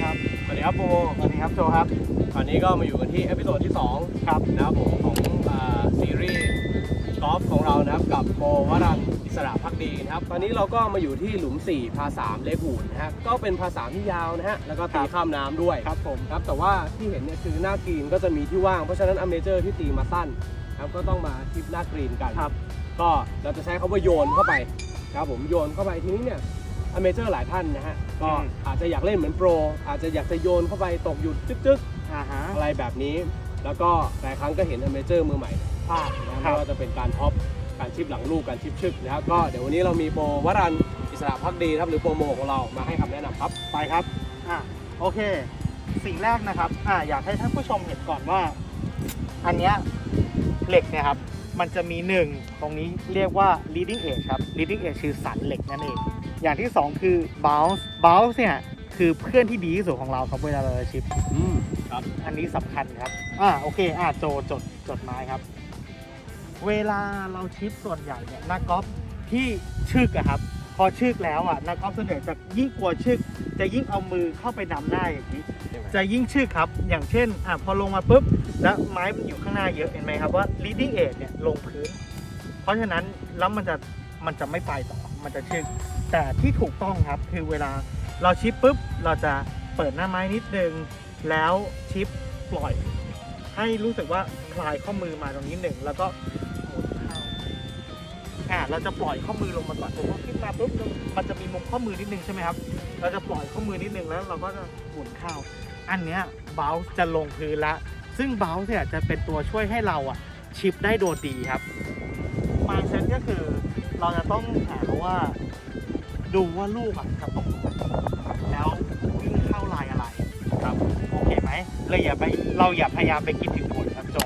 ครับตอนนี้ก็มาอยู่กันที่เอพิโซดที่2ครับนะครับผมของอ่าซีรีส์กอล์ฟของเรานะครับกับโปวรันอิสระพักดีนะครับ ตอนนี้เราก็มาอยู่ที่หลุม 4 พา 3 เลขหูนนะฮะก็เป็นพา 3 ที่ยาวนะฮะแล้วก็ตีข้ามน้ำด้วยครับผมครับแต่ว่าที่เห็นเนี่ยคือหน้ากรีนก็จะมีที่ว่างเพราะฉะนั้นอเมเจอร์ที่ตีมาสั้นครับก็ต้องมาทิปหน้ากรีนกันครับ ก็เราจะใช้คาว่าโยนเข้าไปครับผมโยนเข้าไปทีนี้เนี่ย อเมเจอร์หลายท่านนะฮะ ก็อืม อาจจะอยากเล่นเหมือนโปร อาจจะอยากจะโยนเข้าไปตกหยุดจึ๊กอ่าฮะ ๆ อะไรแบบนี้ แล้วก็หลายครั้งก็เห็นอเมเจอร์มือใหม่พลาดนะครัไม่บ ว่าจะเป็นการท็อป การชิปหลังลูก การชิปชึกนะครับ ก็เดี๋ยววันนี้เรามีโปรวรันอิสระพักดีครับหรือโปรโมของเรามาให้คำแนะนำครับ ไปครับ อะ โอเค สิ่งแรกนะครับ อะอยากให้ท่านผู้ชมเห็นก่อนว่า อันเนี้ยเหล็กเนี่ยครับ มันจะมีหนึ่งตรงนี้เรียกว่า leading edge ครับ leading edge คือสันเหล็กนั่นเอง อย่างที่สองคือ bounce bounce เนี่ยคือเพื่อนที่ดีที่สุดของเราครับเวลาเราจะชิปอืมครับ อันนี้สำคัญครับ อ่าโอเค อ่าโจจดจดไม้ครับ เวลาเราชิปส่วนใหญ่เนี่ยนักกอล์ฟที่ชึกอะครับ พอชึกแล้วอะนักกอล์ฟส่วนใหญ่จะยิ่งกลัวชึก จะยิ่งเอามือเข้าไปนำหน้าอย่างนี้ จะยิ่งชึกครับ อย่างเช่นอะพอลงมาปุ๊บ แล้วไม้มันอยู่ข้างหน้าเยอะเห็นไหมครับว่า leading edge เนี่ยลงพื้น เพราะฉะนั้นแล้วมันจะมันจะไม่ไปต่อ มันจะชึก แต่ที่ถูกต้องครับคือเวลาเราชิปปุ๊บเราจะเปิดหน้าไม้นิดนึง แล้วชิปปล่อย ให้รู้สึกว่าคลายข้อมือมาตรงนี้หนึ่งแล้วก็หมุนเข้าอ่าเราจะปล่อยข้อมือลงมาก่อนผมว่าขึ้นมาปุ๊บมันจะมีมุมข้อมือนิดนึงใช่ไหมครับ เราจะปล่อยข้อมือนิดนึงแล้วเราก็จะหมุนเข้า อันเนี้ยเบลจะลงพื้นละ ซึ่งเบลเนี่ยจะเป็นตัวช่วยให้เราอะชิปได้โดดดีครับมาเซนก็คือ เราจะต้องหาว่าดูว่าลูกอะจะตกตรงไหนแล้ววิ่งเข้าลายอะไรครับโอเคไหมเราอย่าไปเราอย่าพยายามไปคิดถึงผลครับโจ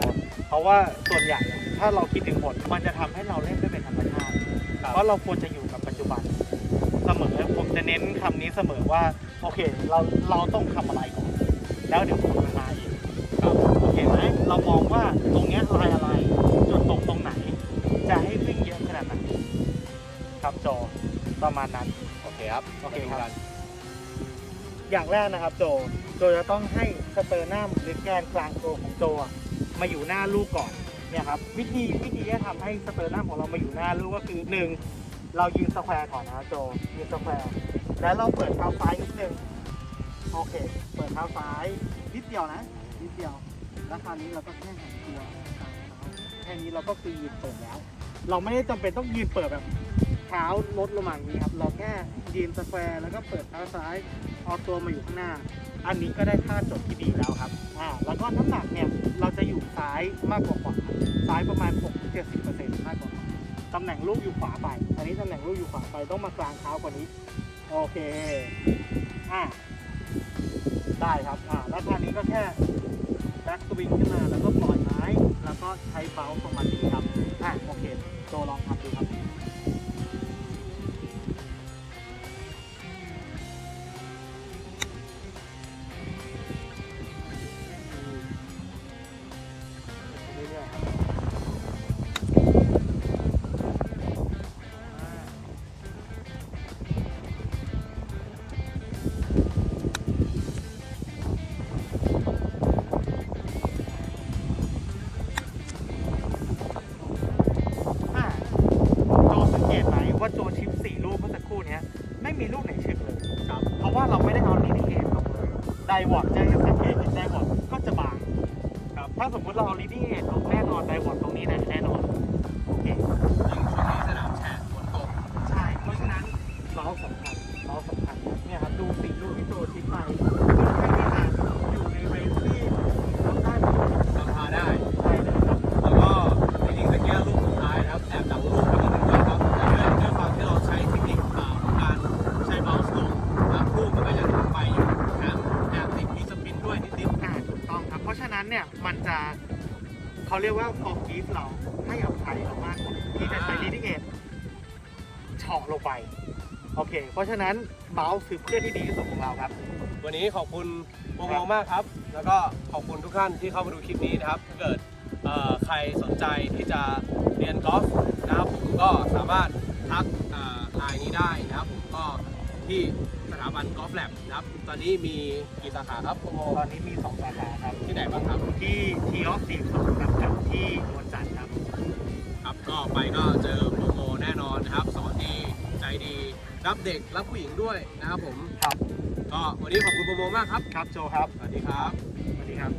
เพราะว่าส่วนใหญ่อะถ้าเราคิดถึงผลมันจะทำให้เราเล่นไม่เป็นธรรมชาติครับเพราะเราควรจะอยู่กับปัจจุบัน เสมอผมจะเน้นคำนี้เสมอว่า โอเค เราเราต้องทำอะไรก่อน แล้วเดี๋ยวผลมันมาเองครับโอเคไหมเรามองว่า ประมาณนั้นโอเคครับโอเคมาดูครับกันอย่างแรกนะครับโจ โจจะต้องให้สเตอร์นัมหรือแกนกลางตัวของโจอะมาอยู่หน้าลูกก่อนเนี่ยครับวิธีวิธีที่จะทำให้สเตอร์นัมของเรามาอยู่หน้าลูกก็คือหนึ่งเรายืนสแควร์ก่อนนะครับโจยืนสแควร์แล้วเราเปิดเท้าซ้ายนิดนึงโอเค เปิดเท้าซ้ายนิดเดียวนะนิดเดียว แล้วคราวนี้เราก็แค่หันตัวกลางเท้าแค่นี้เราก็คือยืนเปิดแล้ว เราไม่ได้จำเป็นต้องยืนเปิดแบบ เท้าลดลงมาอย่างนี้ครับ เราแค่ยืนสแควร์แล้วก็เปิดเท้าซ้ายเอาตัวมาอยู่ข้างหน้า อันนี้ก็ได้ท่าจบที่ดีแล้วครับอ่าแล้วก็น้ำหนักเนี่ยเราจะอยู่ซ้ายมากกว่าขวาซ้ายประมาณ 6-70%มากกว่าตำแหน่งลูกอยู่ขวาไป อันนี้ตำแหน่งลูกอยู่ขวาไปต้องมากลางเท้ากว่านี้ โอเค อ่าได้ครับ อ่า แล้วครานี้ก็แค่แบ็กสวิงขึ้นมา แล้วก็ปล่อยไม้ แล้วก็ใช้เบาส์ตรงมาดีครับ อ่าโอเคโจลอง สม เขาเรียกว่า forgive เราให้อภัยเรามากกว่าที่จะใช้ leading edge เฉาะลงไป โอเค เพราะฉะนั้นเบลคือเพื่อนที่ดีที่สุดของเราครับๆวันนี้ขอบคุณโปรโมมากครับ แล้วก็ขอบคุณทุกท่านที่เข้ามาดูคลิปนี้นะครับถ้าเกิดเอ่อใครสนใจที่จะเรียนกอล์ฟนะครับผมก็สามารถทักอ่าไลน์นี้ได้นะครับผมก็ที่ สถาบันกอล์ฟแลบนะครับ ตอนนี้มีกี่สาขาครับโปรโมตอนนี้มีสองสาขาครับ ที่ไหนบ้างครับ ที่ทีออฟสี่สองครับกับที่นวลจันทร์ครับ ครับก็ไปก็เจอโปรโมแน่นอนนะครับ สอนดีใจดี รับเด็ก รับผู้หญิงด้วยนะครับผม ครับ ก็วันนี้ขอบคุณโปรโมมากครับ ครับโจครับ สวัสดีครับ สวัสดีครับ